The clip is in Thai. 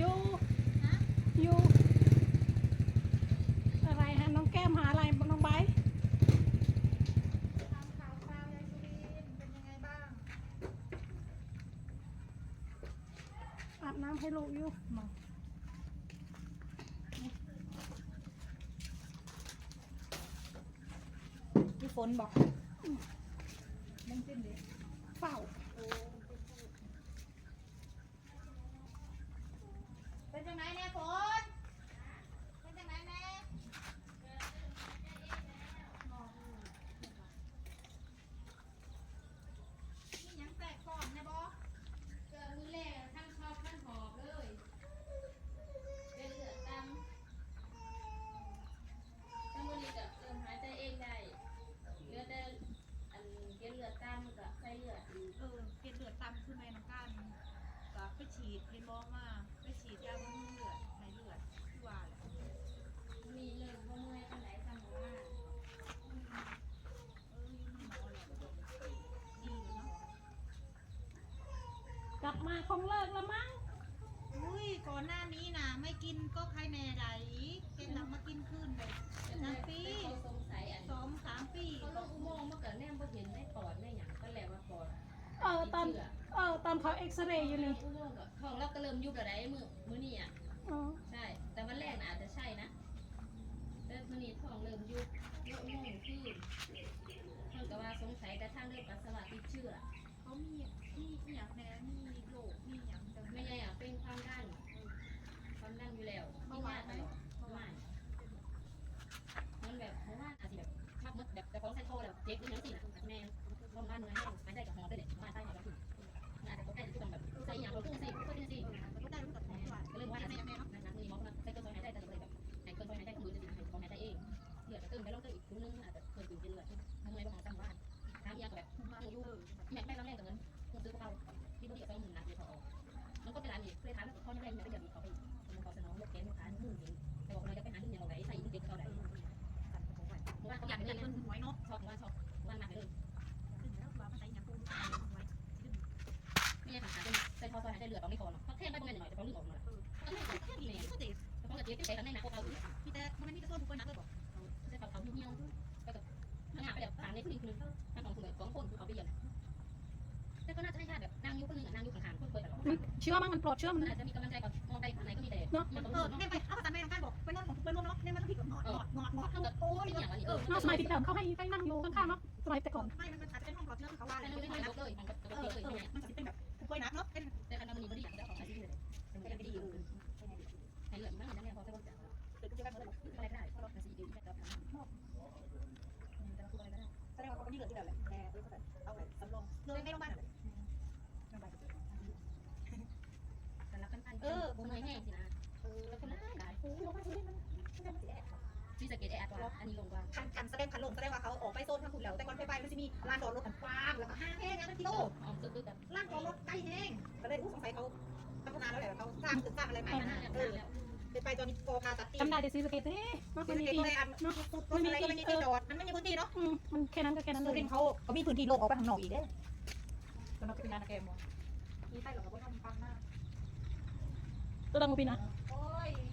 ยูยูอะไรฮะน้องแก้มหาอะไรน้องไบร์ททำข่าวคราวยายสุรินทร์เป็นยังไงบ้าง อาบน้ำให้ลูกอยู่พี่ฝนบอกนั่งจิ้มดิ เฝ้า เป็นยังไงแน่ฝนเป็นยังไงแน่นี่ยังแตกก่อนนะบอ เจอมือแรกทั้งชอบทั้งหอบเลย เป็นเลือดตามทั้งมือนี้ก็เริ่มหายใจเองได้เหลือแต่อันเกล็ดเลือดตามกับไส้เลือดอีก เออ เกล็ดเลือดต่ำขึ้นในน้ำกันก็ไปฉีดไปมองมาไปฉีดยาบำรุงเลือดในเลือดที่ว่าแหละมีเริ่มว่าเมื่อยปันไหนสั่งว่าเอออยู่หมอแหละดีเลยเนาะกลับมาคงเลิกแล้วมั้งอุ้ยก่อนหน้านี้นะไม่กินก็ใครแน่ไหลเป็นหลัง เขาเอ็กซเรย์อยู่นี่อุโมงค์ก็ท้องเราก็เริ่มยุบแล้วได้มือมือนี่อะอ๋อใช่ แต่วันแรกน่ะอาจจะใช่นะแต่มือนี้ท้องเริ่มยุบเริ่มงงขึ้นเพิ่นก็ว่าสงสัยแต่ทางเดินปัสสาวะติดเชื้อเขามีมีอหย่างแน่มีโรคมีอย่างไม่ไม่ใช่อะเป็นความดันความดันอยู่แล้วเบาหวานไหมไม่มันแบบเพราะว่าอาจจะแบบชักมึกแบบแต่ของไซโคแบบเจ็บนิดนึงสินะแม่ความดันเนื้อแห้งหายใจกับหอบด้วยเนี่ยมาใต้หอบแล้วคือ อาจจะตกใจที่ต้องแบบใส่ยาตัวพุ่งสิพุ่งสิก็ได้รู้สึกว่าก็เริ่มว่าอาจจะนะนะมือมองนะใส่เครื่องช่วยหายใจแต่เลยแบบหายเครื่องช่วยหายใจของมือจะดหาของหายใจเองเลือจะตึงไปแล้วก็อีกนึงอาจจะเคยตื่นเป็นเลือดทำไมบางครั้งบ้าทางยาแบบมาอยู่แม่แม่บางแรกกับเงินคุณซื้อกระเป๋าที่บริษัทต้องหมื่นนักเลยพอออกมันก็เป็นร้านนี้เคยถามเขาแรกเนี่ยก็อย่ามีเขาไปมันขอสนองรถเก๋งลูกค้าหมื่นเองแต่บอกเราจะไปหาที่เนี่ยเราไหนใส่ยิ่งเด็กเขาไหนเพราะว่าเขาอยากเป็เป็นเงินนหวยเนาะชอบว่าชอบวันหนักเลย ขึ้นแล้วว่ามันใส่ยาปูนหวย ไม่ใช่ขาด ใส่พอซอยหายใจเหลือเราไม่พอเนาะเพราะแค่ไม่เป็นหน่อยแต่เขาลืมออกมาก็ไม่แค่นี้ก็เด็ดเพราะกระเจี๊ยบที่ใช้กันในหนักเขาพี่แต่มันไม่มีกระตุ้นทุกคนนะเลยบอกใช้เขาเขาเหี้ยวไปกับขนาดไปแบบทางในผู้หญิงคนนึงทางของคุณสองคนเขาไปเยือนแต่ก็น่าจะให้ชาติแบบนั่งยุคนนึงนั่งยุข้างๆคุยตลอดมันเชื่อมั้งมันปลอดเชื่อมันอาจจะมีกำลังใจก่อนมองไปทางไหนก็มีแต่เนาะมันต้องเอรู้อเนาะเนี่ยไปเอาภาษาแม่น้องกันบอกไปนอนของไปนอนเนาะเนี่ยมันต้องผิดกับหงอดหงอดหงอดหงอดทำแบบโอ้ยอย่างนี้เออเนาะสมัยติดเดิมเขาให้ให้นั่งอยู่ข้างๆเนาะสมัยแต่ก่อนไม่มันอาจจะเป็นห้องปลอดเชื้อที่เขาว่าแต่เลยเร แสดงว่าเขาไม่เกิดที่เดียวแหละแค่เอาไปสำรองเลยในโรงพยาบาลเลยแต่รับกันไปเออบุ้งไม่แห้งสินะเออแล้วคนได้ได้โอ้โหโรงพยาบาลสุรินทร์มันมันจะมาเสียที่สเก็ตแอดว่าอันนี้ลงว่าคันคันแสดงคันลงแสดงว่าเขาออกไปโซนทางขุนแล้วแต่ก่อนไปไปมันจะมีลานจอดรถกว้างแล้วก็ห้างแห้งนะเป็นกิโลออมซื้อแบบลานจอดรถใกล้แห้งก็เลยรู้สงสัยเขาพัฒนาแล้วแหละเขาสร้างตึกสร้างอะไรใหม่นะเออ ไปไปตอนนี้โกพาตัดตีจำได้แต่ซีสะเกตเฮ้มันมันมีมีตีอะไรอันรถอะไรก็ไม่มีที่จอดมันไม่มีพื้นที่เนาะอืมมันแค่นั้นก็แค่นั้นสุเลริยนทร์เขาเขามีพื้นที่โล่งออกไปข้างนอกอีกเด้แล้วมันก็เป็นงานแกมมีใต้หรอกก็ต้องฟังหน้าตัวดังกูปีนะเ